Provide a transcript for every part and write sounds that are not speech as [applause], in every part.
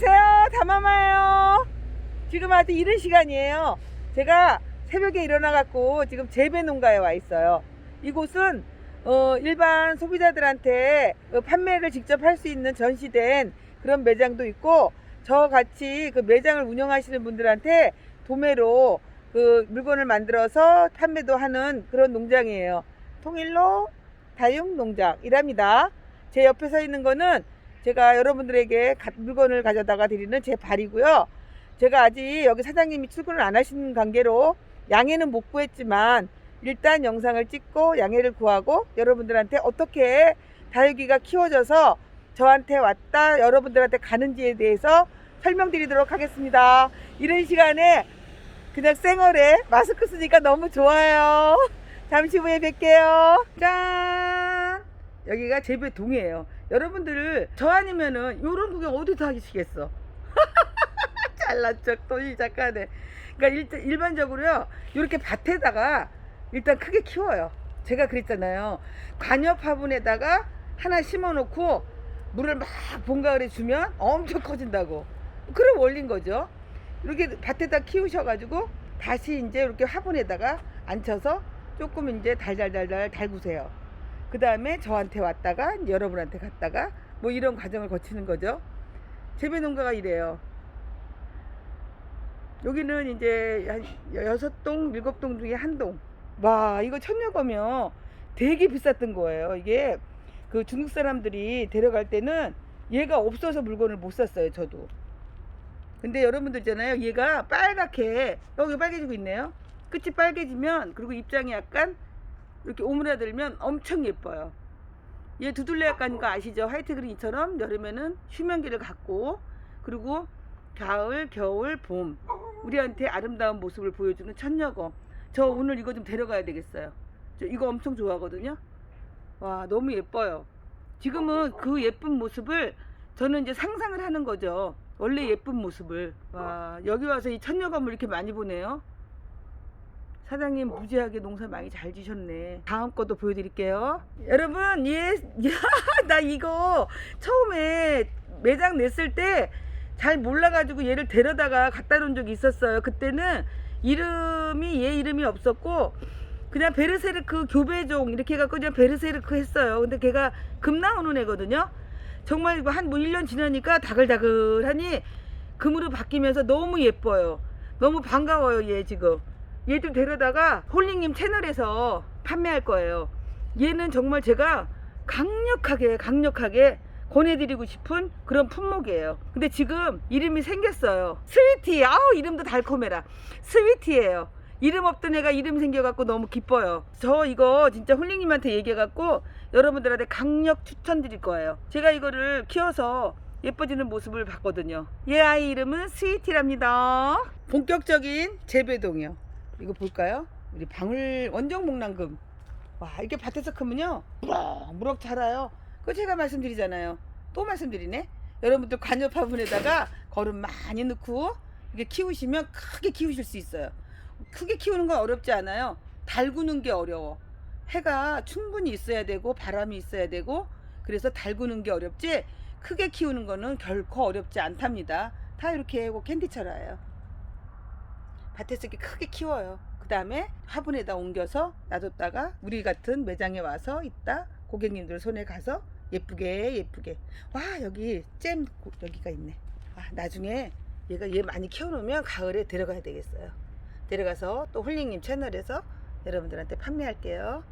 안녕하세요. 다마마예요. 지금 아직 이른 시간이에요. 제가 새벽에 일어나 갖고 지금 재배 농가에 와 있어요. 이곳은 어, 일반 소비자들한테 어, 판매를 직접 할 수 있는 전시된 그런 매장도 있고 저 같이 그 매장을 운영하시는 분들한테 도매로 그 물건을 만들어서 판매도 하는 그런 농장이에요. 통일로 다육 농장이랍니다. 제 옆에 서 있는 거는 제가 여러분들에게 가- 물건을 가져다가 드리는 제 발이고요. 제가 아직 여기 사장님이 출근을 안 하시는 관계로 양해는 못 구했지만 일단 영상을 찍고 양해를 구하고 여러분들한테 어떻게 다육이가 키워져서 저한테 왔다 여러분들한테 가는지에 대해서 설명드리도록 하겠습니다. 이런 시간에 그냥 쌩얼에 마스크 쓰니까 너무 좋아요. 잠시 후에 뵐게요. 짠! 여기가 재배동이에요. 여러분들 저 아니면은 요런 구경 어디서 하시겠어? [laughs] 잘난 척또 시작하네. 그러니까 일단 일반적으로요. 이렇게 밭에다가 일단 크게 키워요. 제가 그랬잖아요. 관엽 화분에다가 하나 심어놓고 물을 막 봄가을에 주면 엄청 커진다고. 그런 원리인 거죠. 이렇게 밭에다 키우셔가지고 다시 이제 이렇게 화분에다가 앉혀서 조금 이제 달달달달 달구세요. 그 다음에 저한테 왔다가 여러분한테 갔다가 뭐 이런 과정을 거치는 거죠. 재배 농가가 이래요. 여기는 이제 한 여섯 동, 일곱 동 중에 한 동. 와, 이거 천여거면 되게 비쌌던 거예요. 이게 그 중국 사람들이 데려갈 때는 얘가 없어서 물건을 못 샀어요, 저도. 근데 여러분들 있잖아요. 얘가 빨갛게, 여기 빨개지고 있네요. 끝이 빨개지면, 그리고 입장이 약간 이렇게 오므라들면 엄청 예뻐요. 얘 두들레 약간인 거 아시죠? 화이트 그린처럼 여름에는 휴면기를 갖고, 그리고 가을, 겨울, 봄. 우리한테 아름다운 모습을 보여주는 천녀검. 저 오늘 이거 좀 데려가야 되겠어요. 저 이거 엄청 좋아하거든요. 와, 너무 예뻐요. 지금은 그 예쁜 모습을 저는 이제 상상을 하는 거죠. 원래 예쁜 모습을. 와, 여기 와서 이 천녀검을 이렇게 많이 보네요. 사장님 무지하게 농사 많이 잘 지셨네. 다음 것도 보여드릴게요. 여러분, 얘, 야, [laughs] 나 이거 처음에 매장 냈을 때 잘 몰라가지고 얘를 데려다가 갖다 놓은 적이 있었어요. 그때는 이름이 얘 이름이 없었고 그냥 베르세르크 교배종 이렇게 해갖고 그냥 베르세르크 했어요. 근데 걔가 금 나오는 애거든요. 정말 한뭐 1년 지나니까 다글다글하니 금으로 바뀌면서 너무 예뻐요. 너무 반가워요, 얘 지금. 얘 좀 데려다가 홀링님 채널에서 판매할 거예요. 얘는 정말 제가 강력하게, 강력하게 권해드리고 싶은 그런 품목이에요. 근데 지금 이름이 생겼어요. 스위티. 아우, 이름도 달콤해라. 스위티예요. 이름 없던 애가 이름 생겨갖고 너무 기뻐요. 저 이거 진짜 홀링님한테 얘기해갖고 여러분들한테 강력 추천드릴 거예요. 제가 이거를 키워서 예뻐지는 모습을 봤거든요. 얘 아이 이름은 스위티랍니다. 본격적인 재배동이요. 이거 볼까요? 우리 방울 원정 목랑금. 와 이렇게 밭에서 크면요 무럭 무럭 자라요. 그거 제가 말씀드리잖아요. 또 말씀드리네. 여러분들 관엽 화분에다가 거름 많이 넣고 이게 키우시면 크게 키우실 수 있어요. 크게 키우는 건 어렵지 않아요. 달구는 게 어려워. 해가 충분히 있어야 되고 바람이 있어야 되고 그래서 달구는 게 어렵지 크게 키우는 거는 결코 어렵지 않답니다. 다 이렇게 하고 캔디처럼요. 밭에서 이렇게 크게 키워요. 그 다음에 화분에다 옮겨서 놔뒀다가 우리 같은 매장에 와서 있다 고객님들 손에 가서 예쁘게 예쁘게 와 여기 잼 고- 여기가 있네. 아, 나중에 얘가 얘 많이 키워놓으면 가을에 데려가야 되겠어요. 데려가서 또 홀링님 채널에서 여러분들한테 판매할게요.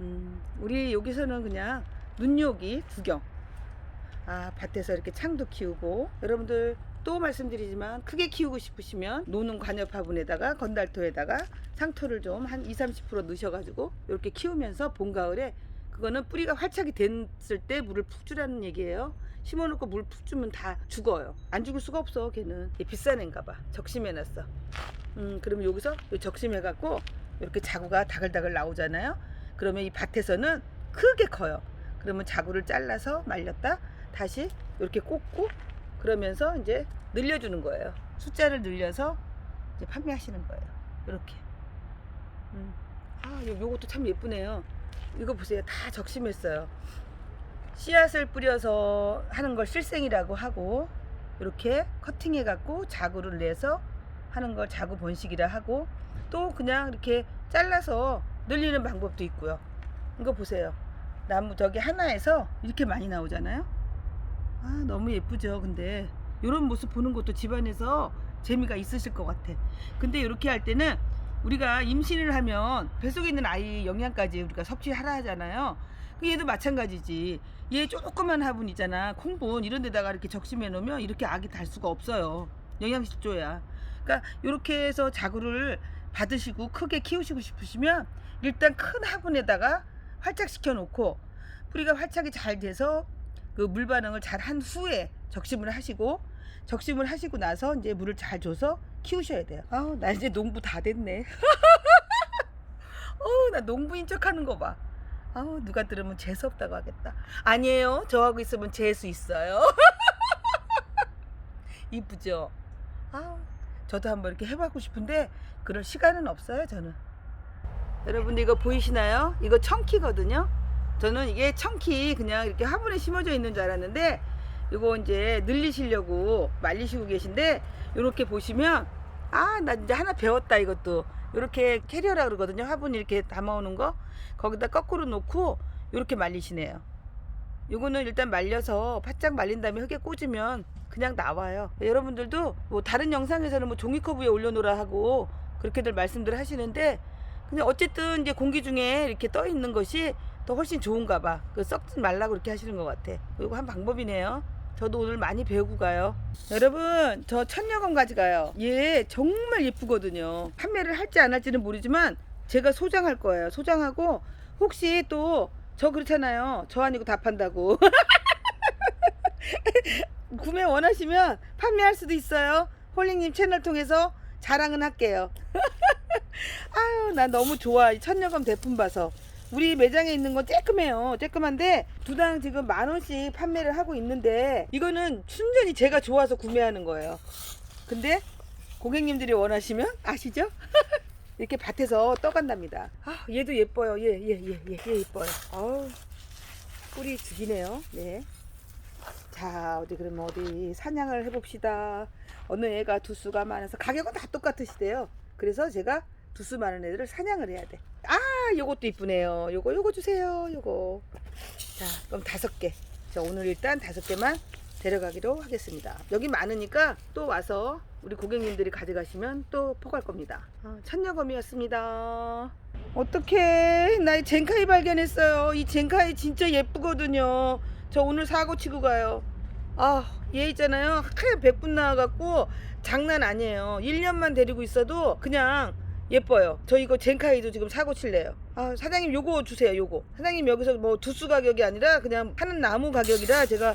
음, 우리 여기서는 그냥 눈요기 구경. 아, 밭에서 이렇게 창도 키우고 여러분들 또 말씀드리지만 크게 키우고 싶으시면 노는 관엽 화분에다가 건달토에다가 상토를 좀 한 2, 30% 넣으셔가지고 이렇게 키우면서 봄 가을에 그거는 뿌리가 활착이 됐을 때 물을 푹 주라는 얘기예요. 심어놓고 물 푹 주면 다 죽어요. 안 죽을 수가 없어 걔는. 얘 비싼 애인가 봐. 적심해놨어. 음, 그러면 여기서 요 적심해갖고 이렇게 자구가 다글다글 나오잖아요. 그러면 이 밭에서는 크게 커요. 그러면 자구를 잘라서 말렸다 다시 이렇게 꽂고 그러면서 이제 늘려주는 거예요. 숫자를 늘려서 이제 판매하시는 거예요. 이렇게. 음. 아, 요, 요것도 참 예쁘네요. 이거 보세요. 다 적심했어요. 씨앗을 뿌려서 하는 걸 실생이라고 하고 이렇게 커팅해 갖고 자구를 내서 하는 걸 자구 번식이라 하고 또 그냥 이렇게 잘라서 늘리는 방법도 있고요. 이거 보세요. 나무 저기 하나에서 이렇게 많이 나오잖아요. 아 너무 예쁘죠. 근데 이런 모습 보는 것도 집안에서 재미가 있으실 것 같아. 근데 이렇게 할 때는 우리가 임신을 하면 뱃속에 있는 아이 영양까지 우리가 섭취하라 하잖아요. 그 얘도 마찬가지지. 얘 조그만 화분 있잖아. 콩분 이런 데다가 이렇게 적심해 놓으면 이렇게 악이 달 수가 없어요. 영양실조야. 그러니까 이렇게 해서 자구를 받으시고 크게 키우시고 싶으시면 일단 큰 화분에다가 활착시켜 놓고 뿌리가 활착이 잘 돼서 그 물 반응을 잘 한 후에 적심을 하시고 적심을 하시고 나서 이제 물을 잘 줘서 키우셔야 돼요. 아우 나 이제 농부 다 됐네. [laughs] 어우 나 농부인 척하는 거 봐. 아우 누가 들으면 재수 없다고 하겠다. 아니에요. 저하고 있으면 재수 있어요. [laughs] 이쁘죠? 아우 저도 한번 이렇게 해보고 싶은데 그럴 시간은 없어요 저는. 여러분들 이거 보이시나요? 이거 청키거든요. 저는 이게 청키 그냥 이렇게 화분에 심어져 있는 줄 알았는데 이거 이제 늘리시려고 말리시고 계신데 이렇게 보시면 아 나 이제 하나 배웠다 이것도. 이렇게 캐리어라 그러거든요. 화분 이렇게 담아오는 거. 거기다 거꾸로 놓고 이렇게 말리시네요. 요거는 일단 말려서 바짝 말린 다음에 흙에 꽂으면 그냥 나와요. 여러분들도 뭐 다른 영상에서는 뭐 종이컵 위에 올려놓으라 하고 그렇게들 말씀들 하시는데 근데 어쨌든 이제 공기 중에 이렇게 떠 있는 것이 더 훨씬 좋은가 봐. 그 썩지 말라고 그렇게 하시는 것 같아. 이거 한 방법이네요. 저도 오늘 많이 배우고 가요. 여러분, 저 천녀검 가져가요. 얘 정말 예쁘거든요. 판매를 할지 안 할지는 모르지만 제가 소장할 거예요. 소장하고 혹시 또 저 그렇잖아요. 저 아니고 다 판다고. [laughs] 구매 원하시면 판매할 수도 있어요. 홀링님 채널 통해서 자랑은 할게요. [laughs] 아유, 나 너무 좋아. 이 천녀검 대품 봐서. 우리 매장에 있는 건 쬐끔해요. 쬐끔한데 두 당 지금 만 원씩 판매를 하고 있는데 이거는 순전히 제가 좋아서 구매하는 거예요. 근데 고객님들이 원하시면 아시죠? [laughs] 이렇게 밭에서 떠간답니다. 아, 얘도 예뻐요. 얘, 얘, 얘, 얘, 얘 예뻐요. 아우, 뿌리 죽이네요. 네. 자, 어디 그러면 어디 사냥을 해봅시다. 어느 애가 두수가 많아서 가격은 다 똑같으시대요. 그래서 제가 두수 많은 애들을 사냥을 해야 돼. 아, 요것도 이쁘네요. 요거, 요거 주세요. 요거. 자, 그럼 다섯 개. 자, 오늘 일단 다섯 개만 데려가기로 하겠습니다. 여기 많으니까 또 와서 우리 고객님들이 가져가시면 또 포갈 겁니다. 어, 천녀검이었습니다. 어떡해. 나이 젠카이 발견했어요. 이 젠카이 진짜 예쁘거든요. 저 오늘 사고 치고 가요. 아, 얘 있잖아요. 하얀 백분 나와갖고 장난 아니에요. 1년만 데리고 있어도 그냥 예뻐요. 저 이거 젠카이도 지금 사고 칠래요. 아, 사장님 요거 주세요. 요거. 사장님 여기서 뭐 두수 가격이 아니라 그냥 파는 나무 가격이라 제가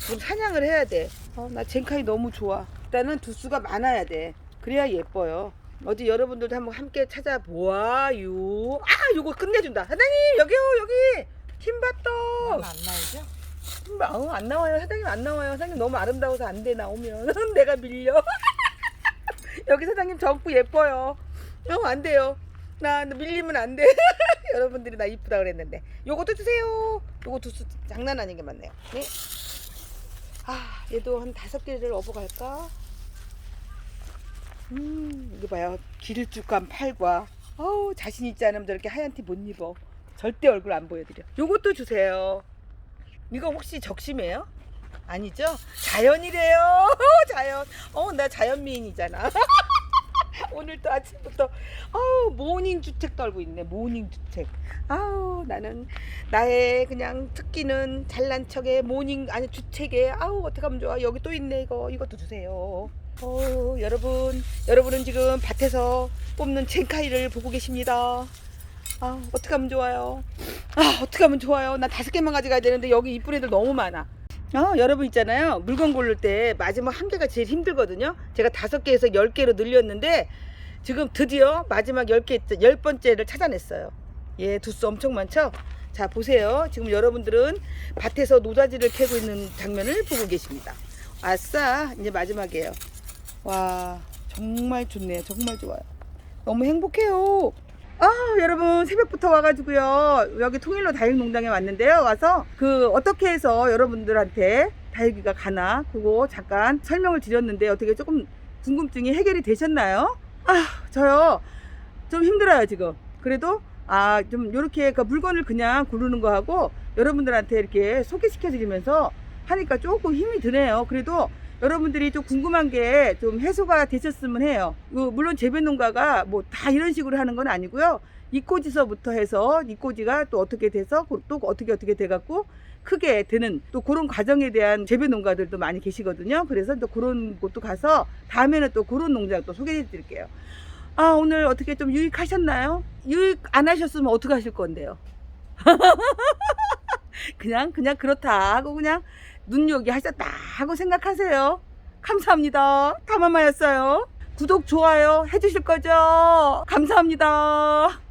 지금 사냥을 해야 돼. 어, 나 젠카이 너무 좋아. 일단은 두수가 많아야 돼. 그래야 예뻐요. 어디 여러분들도 한번 함께 찾아보아요. 아, 요거 끝내준다. 사장님 여기요 여기 킴바떡. 안 나오죠? 킴바, 어, 안 나와요. 사장님 안 나와요. 사장님 너무 아름다워서 안 돼 나오면 [laughs] 내가 밀려. [laughs] 여기 사장님 점프 예뻐요. 어, 안 돼요. 나 밀리면 안 돼. [laughs] 여러분들이 나 이쁘다 그랬는데. 요것도 주세요. 요거 두 수 장난 아닌 게 많네요. 네. 아, 얘도 한 다섯 개를 업어갈까? 음, 이거 봐요. 길쭉한 팔과. 어우, 자신 있지 않으면 저렇게 하얀 티 못 입어. 절대 얼굴 안 보여드려. 요것도 주세요. 이거 혹시 적심이에요? 아니죠? 자연이래요. [laughs] 자연. 어, 나 자연 미인이잖아. [laughs] [laughs] 오늘 또 아침부터 아우 모닝 주책 떨고 있네 모닝 주책. 아우 나는 나의 그냥 특기는 잘난 척에 모닝 아니 주책에 아우 어떻게 하면 좋아. 여기 또 있네 이거. 이것도 주세요. 어 여러분 여러분은 지금 밭에서 뽑는 젠카이를 보고 계십니다. 아 어떻게 하면 좋아요. 아 어떻게 하면 좋아요. 나 다섯 개만 가져가야 되는데 여기 이쁜 애들 너무 많아 어, 여러분 있잖아요. 물건 고를 때 마지막 한 개가 제일 힘들거든요. 제가 다섯 개에서 열 개로 늘렸는데 지금 드디어 마지막 열 개, 열 번째를 찾아냈어요. 예, 두수 엄청 많죠? 자, 보세요. 지금 여러분들은 밭에서 노다지를 캐고 있는 장면을 보고 계십니다. 아싸, 이제 마지막이에요. 와, 정말 좋네요. 정말 좋아요. 너무 행복해요. 아 여러분 새벽부터 와가지고요. 여기 통일로 다육농장에 왔는데요. 와서 그 어떻게 해서 여러분들한테 다육이가 가나 그거 잠깐 설명을 드렸는데 어떻게 조금 궁금증이 해결이 되셨나요? 아 저요. 좀 힘들어요 지금. 그래도 아 좀 이렇게 그 물건을 그냥 고르는 거 하고 여러분들한테 이렇게 소개시켜 드리면서 하니까 조금 힘이 드네요. 그래도 여러분들이 좀 궁금한 게 좀 해소가 되셨으면 해요. 그 물론 재배 농가가 뭐 다 이런 식으로 하는 건 아니고요. 이꼬지서부터 해서 이꼬지가 또 어떻게 돼서 또 어떻게 어떻게 돼갖고 크게 되는 또 그런 과정에 대한 재배 농가들도 많이 계시거든요. 그래서 또 그런 곳도 가서 다음에는 또 그런 농장 또 소개해 드릴게요. 아 오늘 어떻게 좀 유익하셨나요? 유익 안 하셨으면 어떻게 하실 건데요? [laughs] 그냥 그냥 그렇다 하고 그냥 눈요기 하셨다 하고 생각하세요. 감사합니다. 다마마였어요. 구독 좋아요 해주실 거죠? 감사합니다.